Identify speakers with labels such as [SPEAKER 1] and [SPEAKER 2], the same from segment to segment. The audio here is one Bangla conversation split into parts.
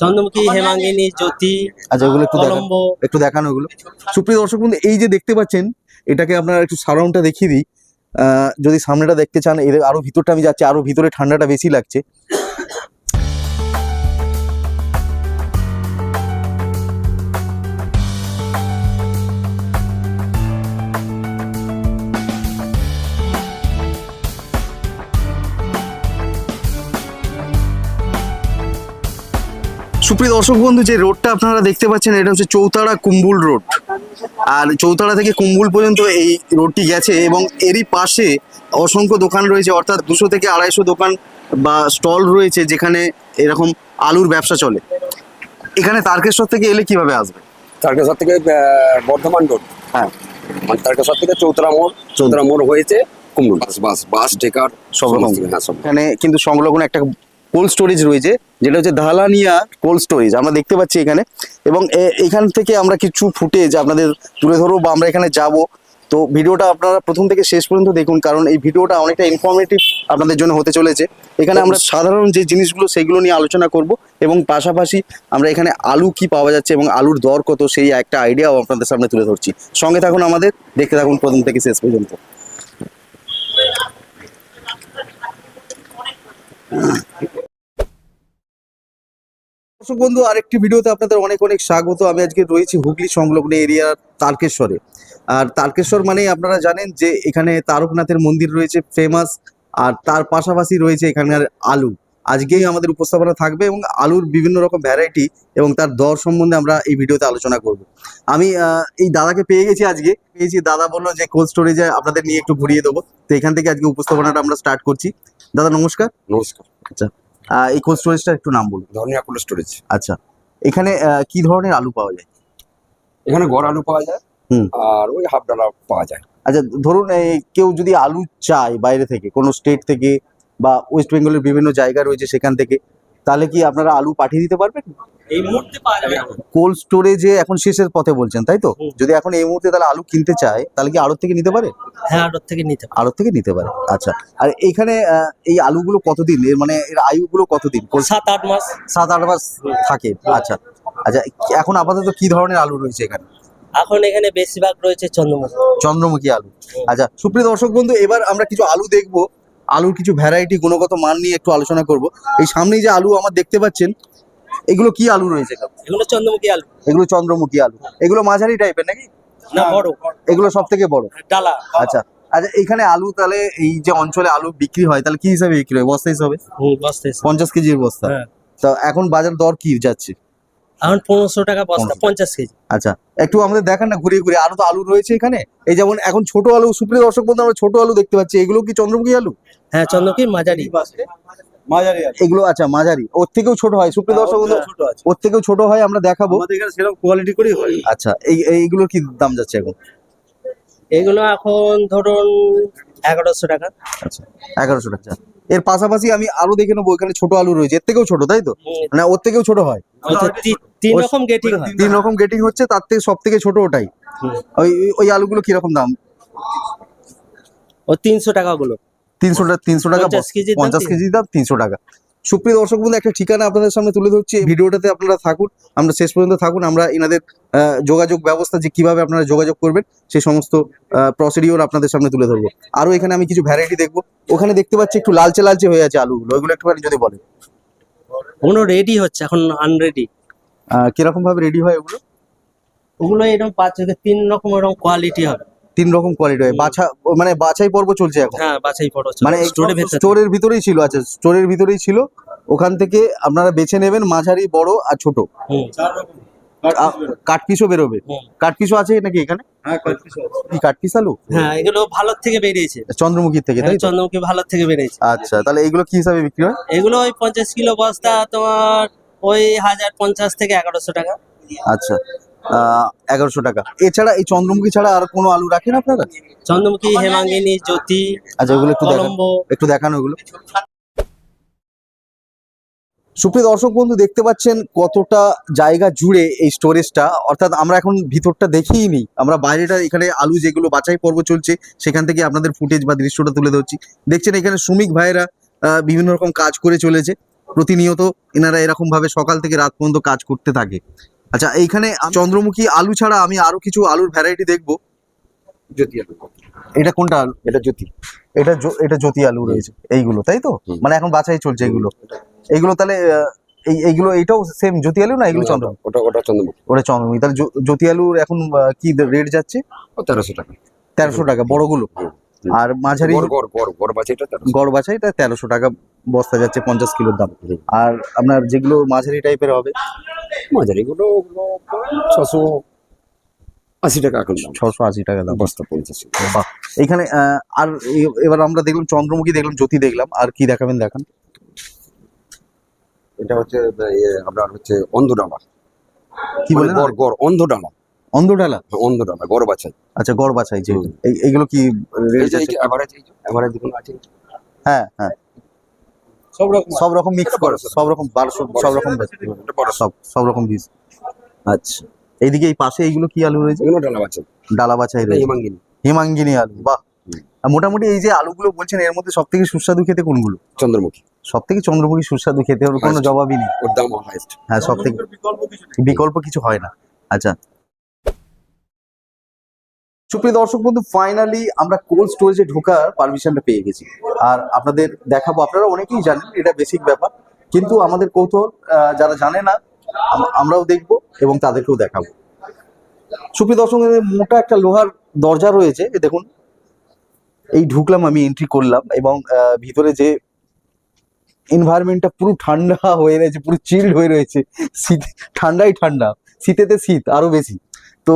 [SPEAKER 1] চন্দ্রমুখী হেমাঙ্গিনী জ্যোতি
[SPEAKER 2] আচ্ছা ওগুলো একটু দেখান
[SPEAKER 1] কলম্বো।
[SPEAKER 2] একটু দেখানো ওগুলো সুপ্রিয় দর্শক বন্ধু এই যে দেখতে পাচ্ছেন এটাকে আপনারা একটু সারাউন্ডটা দেখিয়ে দিই। আহ, যদি সামনেটা দেখতে চান এদের আরও ভিতরটা আমি যাচ্ছি আরও ভিতরে ঠান্ডাটা বেশি লাগছে। সুপ্রিয় দর্শক বন্ধু যে রোডটা আপনারা দেখতে পাচ্ছেন এটা হচ্ছে চৌতাড়া কুম্বুল রোড। আর চৌতাড়া থেকে কুম্বুল পর্যন্ত এই রোডটি গেছে এবং এরই পাশে অসংখ্য দোকান রয়েছে অর্থাৎ দুশো থেকে আড়াইশো দোকান বা স্টল রয়েছে যেখানে এরকম আলুর ব্যবসা চলে। এখানে তারকেশ্বর থেকে এলে কীভাবে আসবে?
[SPEAKER 3] তারকেশ্বর থেকে বর্ধমান রোড।
[SPEAKER 2] হ্যাঁ।
[SPEAKER 3] মানে তারকেশ্বর থেকে চৌতরা মোড় চৌতরা মোড় হয়েছে কুমড়ুল বাস বাস বাস টেকার
[SPEAKER 2] সব রকম।
[SPEAKER 3] হ্যাঁ
[SPEAKER 2] এখানে কিন্তু সংলগ্ন একটা কোল্ড স্টোরেজ রয়েছে, যেটা হচ্ছে ধালানিয়া কোল্ড স্টোরেজ আমরা দেখতে পাচ্ছি এখানে। এবং এখান থেকে আমরা কিছু ফুটেজ আপনাদের তুলে ধরবো বা আমরা এখানে যাব। তো ভিডিওটা আপনারা প্রথম থেকে শেষ পর্যন্ত দেখুন, কারণ এই ভিডিওটা অনেকটা ইনফরমেটিভ আপনাদের জন্য হতে চলেছে। এখানে আমরা সাধারণ যে জিনিসগুলো, সেগুলো নিয়ে আলোচনা করব এবং পাশাপাশি আমরা এখানে আলু কি পাওয়া যাচ্ছে এবং আলুর দর কত, সেই একটা আইডিয়াও আপনাদের সামনে তুলে ধরছি। সঙ্গে থাকুন আমাদের, দেখতে থাকুন প্রথম থেকে শেষ পর্যন্ত। দর্শক বন্ধু আরেকটি ভিডিওতে আপনাদের অনেক অনেক স্বাগত। আমি আজকে রয়েছি হুগলি সংলগ্ন এরিয়ার তারকেশ্বরে আর তারকেশ্বর মানে আপনারা জানেন যে এখানে তারকনাথের মন্দির রয়েছে ফেমাস আর তার পাশাপাশি রয়েছে এখানকার আলু। আজকেই আমাদের উপস্থাপনা থাকবে এবং আলুর বিভিন্ন রকম ভ্যারাইটি এবং তার দর সম্বন্ধে আমরা এই ভিডিওতে আলোচনা করব। আমি এই দাদাকে পেয়ে গেছি আজকে। পেয়েছি দাদা বলল যে কোল্ড স্টোরেজে আপনাদের নিয়ে একটু ঘুরিয়ে দেবো। তো এখান থেকে আজকে উপস্থাপনাটা আমরা স্টার্ট করছি। দাদা নমস্কার।
[SPEAKER 3] নমস্কার।
[SPEAKER 2] আহ, এই কোল্ড স্টোরেজটা একটু নাম বলুন।
[SPEAKER 3] ধনিয়া কোল্ড স্টোরেজ
[SPEAKER 2] আচ্ছা এখানে কি ধরনের আলু পাওয়া যায়?
[SPEAKER 3] এখানে গড় আলু পাওয়া যায়
[SPEAKER 2] হুম।
[SPEAKER 3] আর ওই হাফ ডালা পাওয়া যায়।
[SPEAKER 2] আচ্ছা ধরুন কেউ যদি আলু চায় বাইরে থেকে কোনো স্টেট থেকে বা ওয়েস্ট বেঙ্গলের বিভিন্ন জায়গা রয়েছে সেখান থেকে তাহলে কি আপনারা আলু পাঠিয়ে দিতে পারবেন?
[SPEAKER 1] এই মুহূর্তে পাওয়া যাবে।
[SPEAKER 2] কোল্ড স্টোরেজে এখন শেষের পথে বলছেন তাই তো? যদি এখন এই মুহূর্তে তাহলে আলু কিনতে চায় তাহলে কি আড়ত থেকে নিতে পারে?
[SPEAKER 1] হ্যাঁ আড়ত থেকে নিতে
[SPEAKER 2] আড়ত থেকে নিতে পারে আচ্ছা। আর এখানে এই আলুগুলো কতদিন? এর মানে এর আয়ুগুলো কতদিন?
[SPEAKER 1] সাত আট মাস।
[SPEAKER 2] সাত আট মাস থাকে আচ্ছা। আচ্ছা এখন আপাতত কি ধরনের আলু রয়েছে এখানে?
[SPEAKER 1] এখন এখানে বেশিরভাগ রয়েছে চন্দ্রমুখী।
[SPEAKER 2] চন্দ্রমুখী আলু। আচ্ছা সুপ্রিয় দর্শক বন্ধু এবার আমরা কিছু আলু দেখব। আলুর কিছু ভ্যারাইটি গুণগত মান নিয়ে একটু আলোচনা করব। এই সামনেই যে আলু আমার দেখতে পাচ্ছেন এগুলো কি আলু রয়েছে?
[SPEAKER 1] এগুলো চন্দ্রমুখী আলু।
[SPEAKER 2] এগুলো চন্দ্রমুখী আলু। এগুলো মাঝারি টাইপের নাকি?
[SPEAKER 1] না বড়।
[SPEAKER 2] এগুলো সব থেকে বড়?
[SPEAKER 1] ডালা।
[SPEAKER 2] আচ্ছা। আচ্ছা এখানে আলু তাহলে এই যে অঞ্চলে আলু বিক্রি হয় তাহলে কি হিসাবে বিক্রি হয়? বস্তা হিসাবে। পঞ্চাশ কেজির বস্তা।
[SPEAKER 1] হ্যাঁ।
[SPEAKER 2] তো এখন বাজার দর কি যাচ্ছে?
[SPEAKER 1] এখন পনেরোশো টাকা বস্তা পঞ্চাশ কেজি।
[SPEAKER 2] আচ্ছা একটু আমাদের দেখান না ঘুরিয়ে ঘুরিয়ে। আরও তো আলু রয়েছে এখানে। এই যেমন এখন ছোট আলু সুপ্রিয় দর্শক বন্ধু আমরা ছোট আলু দেখতে পাচ্ছি। এগুলো কি চন্দ্রমুখী আলু?
[SPEAKER 1] হ্যাঁ চন্দ্রমুখী মাঝারি।
[SPEAKER 4] মাঝারি
[SPEAKER 2] এগুলো আচ্ছা মাঝারি। ওর থেকেও ছোট হয় সুপ্রিয় দর্শক
[SPEAKER 4] ছোট আছে।
[SPEAKER 2] ওর থেকেও ছোট হয় আমরা দেখাবো।
[SPEAKER 4] আমাদের সেরকম কোয়ালিটি করেই হয়।
[SPEAKER 2] আচ্ছা এই এইগুলোর কি দাম যাচ্ছে এখন?
[SPEAKER 1] এগুলো এখন ধরুন এগারোশো টাকা।
[SPEAKER 2] আচ্ছা এগারোশো টাকা। এর পাশাপাশি আমি আরও দেখে নেব এখানে ছোট আলু রয়েছে। এর থেকেও ছোট তাই তো?
[SPEAKER 1] হুম,
[SPEAKER 2] মানে ওর থেকেও ছোট হয়?
[SPEAKER 1] তিন রকম গেটিং
[SPEAKER 2] তিন রকম গেটিং হচ্ছে তার থেকে সব থেকে ছোট ওটাই। ওই ওই আলুগুলো কীরকম দাম?
[SPEAKER 1] ও তিনশো টাকা গুলো
[SPEAKER 2] তিনশো টাকা তিনশো টাকা
[SPEAKER 1] পঞ্চাশ
[SPEAKER 2] কেজি দাম তিনশো টাকা। সুপ্রিয় দর্শক বন্ধু একটা ঠিকানা আপনাদের সামনে তুলে ধরছি। এই ভিডিওটাতে আপনারা থাকুন আমরা শেষ পর্যন্ত থাকুন আমরা এনাদের যোগাযোগ ব্যবস্থা যে কীভাবে আপনারা যোগাযোগ করবেন সেই সমস্ত প্রসিডিওর আপনাদের সামনে তুলে ধরবো। আরও এখানে আমি কিছু ভ্যারাইটি দেখব। ওখানে দেখতে পাচ্ছি একটু লালচে লালচে হয়ে আছে আলুগুলো। ওইগুলো একটুখানি যদি বলেন।
[SPEAKER 1] ওগুলো রেডি হচ্ছে এখন আনরেডি
[SPEAKER 2] কীরকম ভাবে রেডি হয় ওগুলো?
[SPEAKER 1] ওগুলো এরকম পাঁচ থেকে তিন রকম এরকম কোয়ালিটি হবে।
[SPEAKER 2] তিন রকম কোয়ালিটি হয়। বাছা মানে বাছাই পর্ব চলছে এখন?
[SPEAKER 1] হ্যাঁ বাছাই পর্ব
[SPEAKER 2] মানে স্টোরের ভিতরেই ছিল আচ্ছা স্টোরের ভিতরেই ছিল। ওখান থেকে আপনারা বেছে নেবেন মাঝারি বড় আর ছোট।
[SPEAKER 1] হুম
[SPEAKER 4] চার রকম
[SPEAKER 2] কাঠ পিসও বেরোবে।
[SPEAKER 1] হুম।
[SPEAKER 2] কাঠ পিসও আছে নাকি এখানে?
[SPEAKER 4] হ্যাঁ কাট পিস
[SPEAKER 2] আলু
[SPEAKER 1] হ্যাঁ এগুলো ভালোর থেকে বেরিয়েছে।
[SPEAKER 2] চন্দ্রমুখীর থেকে তাই
[SPEAKER 1] চন্দ্রমুখী ভালোর থেকে বেরিয়েছে।
[SPEAKER 2] আচ্ছা তাহলে এগুলো কি হিসাবে বিক্রি হয়?
[SPEAKER 1] এগুলো ওই পঞ্চাশ কিলো বস্তা তোমার ওই হাজার পঞ্চাশ থেকে এগারোশো টাকা।
[SPEAKER 2] আচ্ছা এগারোশো টাকা। এছাড়া এই চন্দ্রমুখী ছাড়া আর কোনো আলু রাখেন আপনারা?
[SPEAKER 1] চন্দ্রমুখী হেমাঙ্গিনী জ্যোতি
[SPEAKER 2] আচ্ছা ওগুলো একটু দেখান। একটু দেখানো ওগুলো। সুপ্রিয় দর্শক বন্ধু, দেখতে পাচ্ছেন কতটা জায়গা জুড়ে এই স্টোরেজটা অর্থাৎ আমরা এখন ভিতরটা দেখিই নি আমরা বাইরেটা এখানে আলু যেগুলো বাছাই পর্ব চলছে, সেখান থেকে আপনাদের ফুটেজ বা দৃশ্যটা তুলে ধরছি। দেখছেন এখানে শ্রমিক ভাইয়েরা বিভিন্ন রকম কাজ করে চলেছে। প্রতিনিয়ত এনারা এরকম ভাবে সকাল থেকে রাত পর্যন্ত কাজ করতে থাকে। আচ্ছা এইখানে চন্দ্রমুখী আলু ছাড়া আমি আরও কিছু আলুর ভ্যারাইটি দেখব।
[SPEAKER 3] জ্যোতি আলু।
[SPEAKER 2] এটা কোনটা আলু?
[SPEAKER 3] এটা জ্যোতি।
[SPEAKER 2] এটা এটা জ্যোতি আলু রয়েছে এইগুলো তাই তো? মানে এখন বাছাই চলছে এগুলো এইগুলো। তাহলে এই এইগুলো এইটাও সেম জ্যোতি আলু না এগুলো চন্দ্র
[SPEAKER 3] ওটা ওটা চন্দ্রমুখী।
[SPEAKER 2] ওটা চন্দ্রমুখী। তাহলে জ্যোতি আলুর এখন কি রেট যাচ্ছে?
[SPEAKER 3] তেরোশো টাকা।
[SPEAKER 2] তেরোশো টাকা বড়গুলো? আর মাঝারি
[SPEAKER 3] গড় এটা তেরোশো।
[SPEAKER 2] গড় বাছাই তেরোশো টাকা বস্তা যাচ্ছে পঞ্চাশ কিলোর দাম। আর আপনার যেগুলো মাঝারি টাইপের হবে?
[SPEAKER 3] মাঝারি গুলো ছশো আশি টাকা এখন
[SPEAKER 2] ছশো আশি টাকা দাম।
[SPEAKER 3] বস্তা পঞ্চাশ
[SPEAKER 2] বাহ। এখানে আর এবার আমরা দেখলাম চন্দ্রমুখী দেখলাম জ্যোতি দেখলাম। আর কি দেখাবেন দেখান।
[SPEAKER 3] এটা হচ্ছে আপনার হচ্ছে অন্ধডালা
[SPEAKER 2] কি বলেন
[SPEAKER 3] গড় গড় অন্ধডালা
[SPEAKER 2] অন্ধডালা?
[SPEAKER 3] অন্ধডালা গড় বাছাই
[SPEAKER 2] আচ্ছা গড় বাছাই যে এই- এইগুলো কি?
[SPEAKER 3] এভারেজ এভারেজ দেখুন আছে?
[SPEAKER 2] হ্যাঁ হ্যাঁ।
[SPEAKER 4] সব রকম
[SPEAKER 2] সব রকম মিক্স করে সব রকম বারোশো সব রকম। সব সব। রকম বীজ আচ্ছা। এইদিকে এই পাশে এইগুলো কি আলু রয়েছে?
[SPEAKER 3] এগুলো ডালা বাছাই
[SPEAKER 2] ডালা বাছাই রয়েছে।
[SPEAKER 3] হিমাঙ্গিনী।
[SPEAKER 2] হিমাঙ্গিনী আলু বাহ। আর মোটামুটি এই যে আলুগুলো বলছেন এর মধ্যে সব থেকে সুস্বাদু খেতে কোনগুলো?
[SPEAKER 3] চন্দ্রমুখী।
[SPEAKER 2] সব থেকে চন্দ্রমুখী সুস্বাদু খেতে ওর কোনো জবাবই নেই।
[SPEAKER 3] ওর দাম হাইস্ট
[SPEAKER 2] হ্যাঁ সব থেকে
[SPEAKER 4] বিকল্প কিছু নেই।
[SPEAKER 2] বিকল্প কিছু হয় না। আচ্ছা। সুপ্রিয় দর্শক বন্ধু ফাইনালি আমরা কোল্ড স্টোরেজে ঢোকার পারমিশনটা পেয়ে গেছি। আর আপনাদের দেখাবো আপনারা অনেকেই জানেন এটা বেসিক ব্যাপার। কিন্তু আমাদের কৌতূহল আহ, যারা জানে না আমরাও দেখব এবং তাদেরকেও দেখাবো। সুপ্রিয় দর্শক মোটা একটা লোহার দরজা রয়েছে। দেখুন, এই ঢুকলাম আমি এন্ট্রি করলাম এবং ভিতরে যে এনভায়রনমেন্টটা পুরো ঠান্ডা হয়ে রয়েছে, পুরো চিল্ড হয়ে রয়েছে, শীত, ঠান্ডাই ঠান্ডা, শীতেতে শীত, আরও বেশি। তো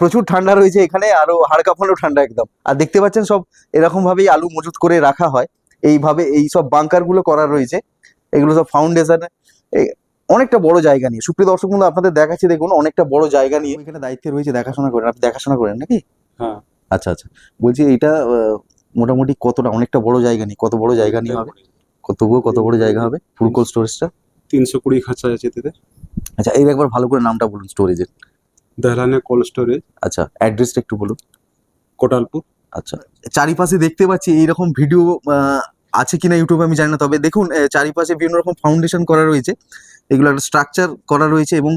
[SPEAKER 2] প্রচুর ঠান্ডা রয়েছে এখানে, আরও হাড় কাঁপানো ঠান্ডা একদম। আর দেখতে পাচ্ছেন সব এরকম ভাবেই আলু মজুত করে রাখা হয়। এইভাবে এই সব বাংকারগুলো করা রয়েছে। এগুলো সব ফাউন্ডেশন অনেকটা বড় জায়গা নিয়ে। সুপ্রিয় দর্শক বন্ধু আপনাদের দেখাচ্ছি দেখুন অনেকটা বড় জায়গা নিয়ে এখানে দায়িত্বে রয়েছে দেখাশোনা করেন। আপনি দেখাশোনা করেন নাকি?
[SPEAKER 4] হ্যাঁ।
[SPEAKER 2] আচ্ছা আচ্ছা। বলছি এটা মোটামুটি কতটা অনেকটা বড় জায়গা নিয়ে কত বড় জায়গা নিয়ে হবে? কত তবুও কত বড় জায়গা হবে? ফুল কোল্ড স্টোরেজটা?
[SPEAKER 4] তিনশো কুড়ি খাঁচা আছে এতে
[SPEAKER 2] আচ্ছা এই একবার ভালো করে নামটা বলুন স্টোরেজের।
[SPEAKER 4] দেহলানে কোল্ড স্টোরেজ।
[SPEAKER 2] আচ্ছা অ্যাড্রেসটা একটু বলুন।
[SPEAKER 4] কোটালপুর।
[SPEAKER 2] আচ্ছা চারিপাশে দেখতে পাচ্ছি এইরকম ভিডিও আছে কিনা ইউটিউবে আমি জানি না, তবে দেখুন চারিপাশে বিভিন্ন রকম ফাউন্ডেশন করা রয়েছে। এগুলো একটা স্ট্রাকচার করা রয়েছে এবং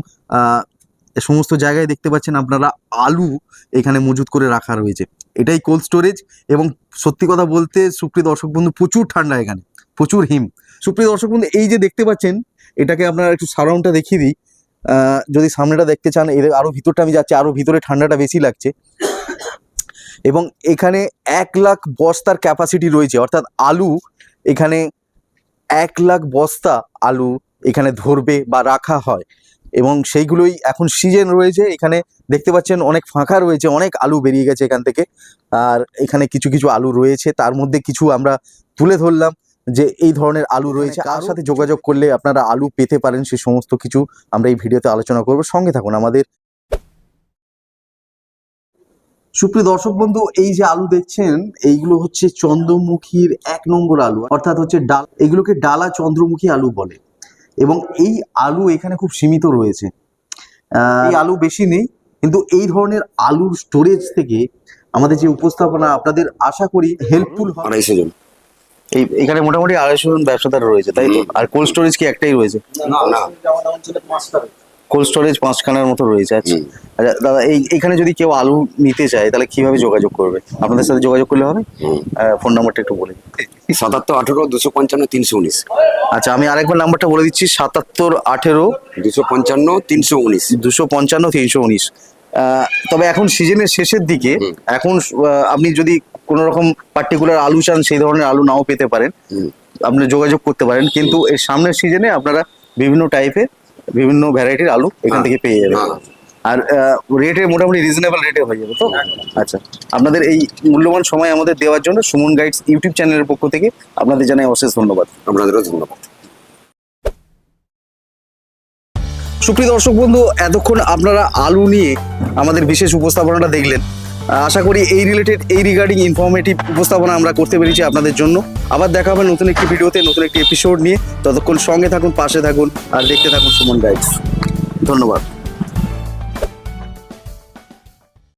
[SPEAKER 2] সমস্ত জায়গায় দেখতে পাচ্ছেন আপনারা আলু এখানে মজুত করে রাখা রয়েছে। এটাই কোল্ড স্টোরেজ এবং সত্যি কথা বলতে সুপ্রিয় দর্শক বন্ধু, প্রচুর ঠান্ডা এখানে, প্রচুর হিম। সুপ্রিয় দর্শক বন্ধু, এই যে দেখতে পাচ্ছেন, এটাকে আপনারা একটু সারাউন্ডটা দেখিয়ে দিই। যদি সামনেটা দেখতে চান, এর আরও ভিতরটা আমি যাচ্ছি, আরও ভিতরে ঠান্ডাটা বেশি লাগছে। এবং এখানে এক লাখ বস্তার ক্যাপাসিটি রয়েছে অর্থাৎ আলু এখানে এক লাখ বস্তা আলু এখানে ধরবে বা রাখা হয়। এবং সেইগুলোই এখন সিজন রয়েছে এখানে দেখতে পাচ্ছেন অনেক ফাঁকা রয়েছে অনেক আলু বেরিয়ে গেছে এখান থেকে। আর এখানে কিছু কিছু আলু রয়েছে তার মধ্যে কিছু আমরা তুলে ধরলাম যে এই ধরনের আলু রয়েছে। কার সাথে যোগাযোগ করলে আপনারা আলু পেতে পারেন সে সমস্ত কিছু আমরা এই ভিডিওতে আলোচনা করব। সঙ্গে থাকুন আমাদের সুপ্রিয় দর্শক বন্ধু এই যে আলু দেখছেন এইগুলো হচ্ছে চন্দ্রমুখীর এক নম্বর আলু অর্থাৎ হচ্ছে ডাল এগুলোকে ডালা চন্দ্রমুখী আলু বলে। এবং এই আলু এখানে খুব সীমিত রয়েছে। আহ, এই আলু বেশি নেই কিন্তু এই ধরনের আলুর স্টোরেজ থেকে আমাদের যে উপস্থাপনা আপনাদের আশা করি হেল্পফুল হয়।
[SPEAKER 3] আড়াইশো জন।
[SPEAKER 2] এই এখানে মোটামুটি আড়াইশো জন ব্যবসাদার রয়েছে তাই তো? আর কোল্ড স্টোরেজ কি একটাই রয়েছে?
[SPEAKER 3] না না।
[SPEAKER 2] কোল্ড স্টোরেজ পাঁচখানার মতো রয়েছে। আচ্ছা। আচ্ছা দাদা এই এখানে যদি কেউ আলু নিতে চায় তাহলে কীভাবে যোগাযোগ করবে? আপনাদের সাথে যোগাযোগ করলে হবে? ফোন নাম্বারটা একটু বলে
[SPEAKER 3] সাতাত্তর আঠেরো দুশো পঞ্চান্ন তিনশো উনিশ।
[SPEAKER 2] আচ্ছা আমি আরেকবার নাম্বারটা বলে দিচ্ছি সাতাত্তর আঠেরো
[SPEAKER 3] দুশো পঞ্চান্ন তিনশো উনিশ।
[SPEAKER 2] দুশো পঞ্চান্ন তিনশো উনিশ। তবে এখন সিজনের শেষের দিকে এখন আপনি যদি কোনো রকম পার্টিকুলার আলু চান সেই ধরনের আলু নাও পেতে পারেন। আপনি যোগাযোগ করতে পারেন কিন্তু এর সামনের সিজনে আপনারা বিভিন্ন টাইপের বিভিন্ন ভ্যারাইটির আলু এখান
[SPEAKER 3] হ্যাঁ।
[SPEAKER 2] থেকে পেয়ে যাবেন
[SPEAKER 3] হ্যাঁ।
[SPEAKER 2] আর রেটে মোটামুটি রিজনেবল রেটে হয়ে যাবে তো? আচ্ছা আপনাদের এই মূল্যবান সময় আমাদের দেওয়ার জন্য সুমন গাইডস ইউটিউব চ্যানেলের পক্ষ থেকে আপনাদের জানাই অশেষ ধন্যবাদ।
[SPEAKER 3] আপনাদেরও ধন্যবাদ।
[SPEAKER 2] সুপ্রিয় দর্শক বন্ধু এতক্ষণ আপনারা আলু নিয়ে আমাদের বিশেষ উপস্থাপনাটা দেখলেন। আশা করি এই রিলেটেড এই রিগার্ডিং ইনফরমেটিভ উপস্থাপনা আমরা করতে পেরেছি আপনাদের জন্য। আবার দেখা হবে নতুন একটি ভিডিওতে, নতুন একটি এপিসোড নিয়ে। ততক্ষণ সঙ্গে থাকুন, পাশে থাকুন, আর দেখতে থাকুন সুমন গাইডস ধন্যবাদ।